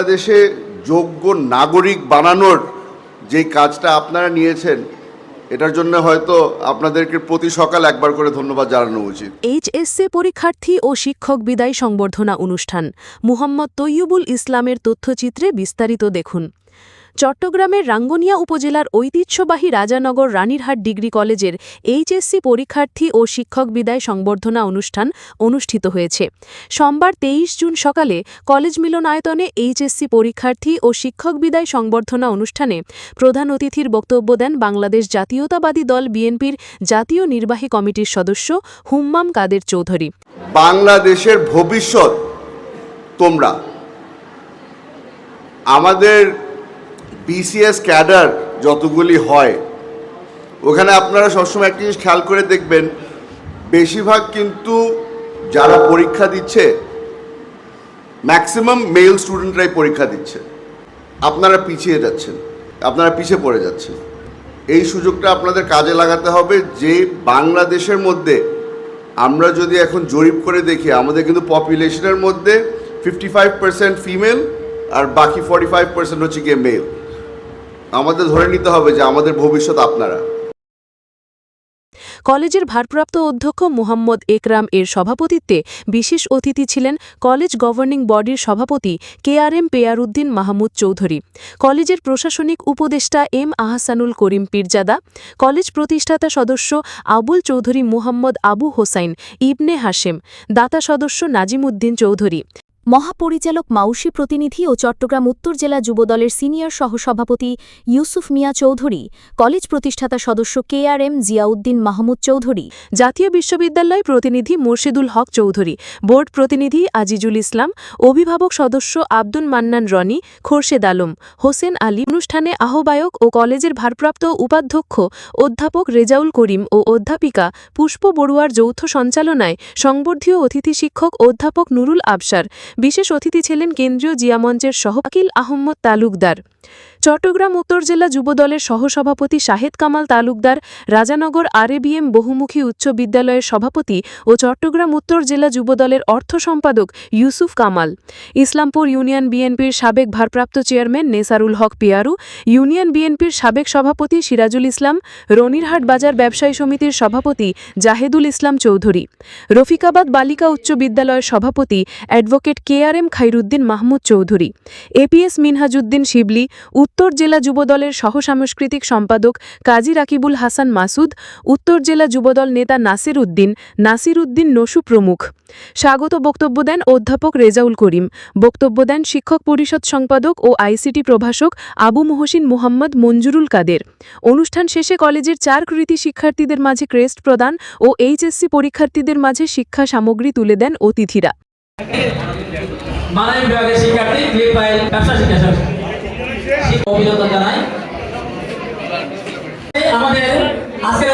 বাংলাদেশে যোগ্য নাগরিক বানানোর যে কাজটা আপনারা নিয়েছেন, এটার জন্য হয়তো আপনাদেরকে প্রতি সকাল একবার করে ধন্যবাদ জানানো উচিত। এইচএসসি পরীক্ষার্থী ও শিক্ষক বিদায় সংবর্ধনা অনুষ্ঠান। মুহাম্মদ তৈয়বুল ইসলামের তথ্যচিত্রে বিস্তারিত দেখুন। চট্টগ্রামের রাঙ্গুনিয়া উপজেলার ঐতিহ্যবাহী রাজানগর রানীরহাট ডিগ্রি কলেজের এইচএসসি পরীক্ষার্থী ও শিক্ষক বিদায় সংবর্ধনা অনুষ্ঠান অনুষ্ঠিত হয়েছে। সোমবার তেইশ জুন সকালে কলেজ মিলনায়তনে এইচএসসি পরীক্ষার্থী ও শিক্ষক বিদায় সংবর্ধনা অনুষ্ঠানে প্রধান অতিথির বক্তব্য দেন বাংলাদেশ জাতীয়তাবাদী দল বিএনপির জাতীয় নির্বাহী কমিটির সদস্য হুম্মাম কাদের চৌধুরী। বাংলাদেশের ভবিষ্যৎ তোমরা। আমাদের বিসিএস ক্যাডার যতগুলি হয়, ওখানে আপনারা সবসময় একটা জিনিস খেয়াল করে দেখবেন, বেশিরভাগ কিন্তু যারা পরীক্ষা দিচ্ছে ম্যাক্সিমাম মেল স্টুডেন্টরাই পরীক্ষা দিচ্ছে। আপনারা পিছিয়ে যাচ্ছেন, আপনারা পিছিয়ে পড়ে যাচ্ছেন। এই সুযোগটা আপনাদের কাজে লাগাতে হবে যে বাংলাদেশের মধ্যে আমরা যদি এখন জরিপ করে দেখি, আমাদের কিন্তু পপুলেশনের মধ্যে ফিফটি ফাইভ পার্সেন্ট ফিমেল আর বাকি ফর্টি ফাইভ পার্সেন্ট হচ্ছে গিয়ে মেল আমাদের ধরে নিতে হবে যে আমাদের ভবিষ্যৎ আপনারা। কলেজের ভারপ্রাপ্ত অধ্যক্ষ মুহাম্মদ একরাম এর সভাপতিত্বে বিশেষ অতিথি ছিলেন কলেজ গভর্নিং বডির সভাপতি K R M Peyaruddin Mahmud Chowdhury, কলেজের প্রশাসনিক উপদেষ্টা এম আহসানুল করিম পীরজাদা, কলেজ প্রতিষ্ঠাতা সদস্য আবুল চৌধুরী মুহাম্মদ আবু হোসাইন ইবনে হাশেম, দাতা সদস্য নাজিমুদ্দিন চৌধুরী। মহাপরিচালক মাউসি প্রতিনিধি ও চট্টগ্রাম উত্তর জেলা যুবদলের সিনিয়র সহসভাপতি ইউসুফ মিয়া চৌধুরী, কলেজ প্রতিষ্ঠাতা সদস্য K R M Ziauddin Mahmud Chowdhury, জাতীয় বিশ্ববিদ্যালয় প্রতিনিধি মুর্শিদুল হক চৌধুরী, বোর্ড প্রতিনিধি আজিজুল ইসলাম, অভিভাবক সদস্য আব্দুল মান্নান রনি, খোরশেদ আলম, হোসেন আলী, অনুষ্ঠানে আহ্বায়ক ও কলেজের ভারপ্রাপ্ত উপাধ্যক্ষ অধ্যাপক রেজাউল করিম ও অধ্যাপিকা পুষ্প বড়ুয়ার যৌথ সঞ্চালনায় সংবর্ধীয় অতিথি শিক্ষক অধ্যাপক নুরুল আবসার বিশেষ অতিথি ছিলেন কেন্দ্রীয় জিয়ামঞ্চের আকিল আহম্মদ তালুকদার। চট্টগ্রাম উত্তর জেলা যুবদলের সহসভাপতি শাহেদ কামাল তালুকদার, রাজানগর আরএবিএম বহুমুখী উচ্চ বিদ্যালয়ের সভাপতি ও চট্টগ্রাম উত্তর জেলা যুবদলের অর্থ সম্পাদক ইউসুফ কামাল, ইসলামপুর ইউনিয়ন বিএনপির সাবেক ভারপ্রাপ্ত চেয়ারম্যান নেসারুল হক পিয়ারু, ইউনিয়ন বিএনপির সাবেক সভাপতি সিরাজুল ইসলাম, রনিরহাট বাজার ব্যবসায়ী সমিতির সভাপতি জাহেদুল ইসলাম চৌধুরী, রফিকাবাদ বালিকা উচ্চ বিদ্যালয়ের সভাপতি advocate K R M Khairuddin Mahmud Chowdhury APS Minhajuddin Shibli উত্তর জেলা যুবদলের সহসাংস্কৃতিক সম্পাদক কাজী রাকিবুল হাসান মাসুদ, উত্তর জেলা যুবদল নেতা নাসির উদ্দিন নাসির উদ্দিন নসু প্রমুখ। স্বাগত বক্তব্য দেন অধ্যাপক রেজাউল করিম। বক্তব্য দেন শিক্ষক পরিষদ সম্পাদক ও আইসিটি প্রভাষক আবু মোহসিন মোহাম্মদ মঞ্জুরুল কাদের। অনুষ্ঠান শেষে কলেজের চার কৃতি শিক্ষার্থীদের মাঝে ক্রেস্ট প্রদান ও এইচএসসি পরীক্ষার্থীদের মাঝে শিক্ষা সামগ্রী তুলে দেন অতিথিরা। মানব বিভাগের শিক্ষার্থী ব্যবসা শিক্ষা অভিনন্দন জানাই। আমাদের আজকের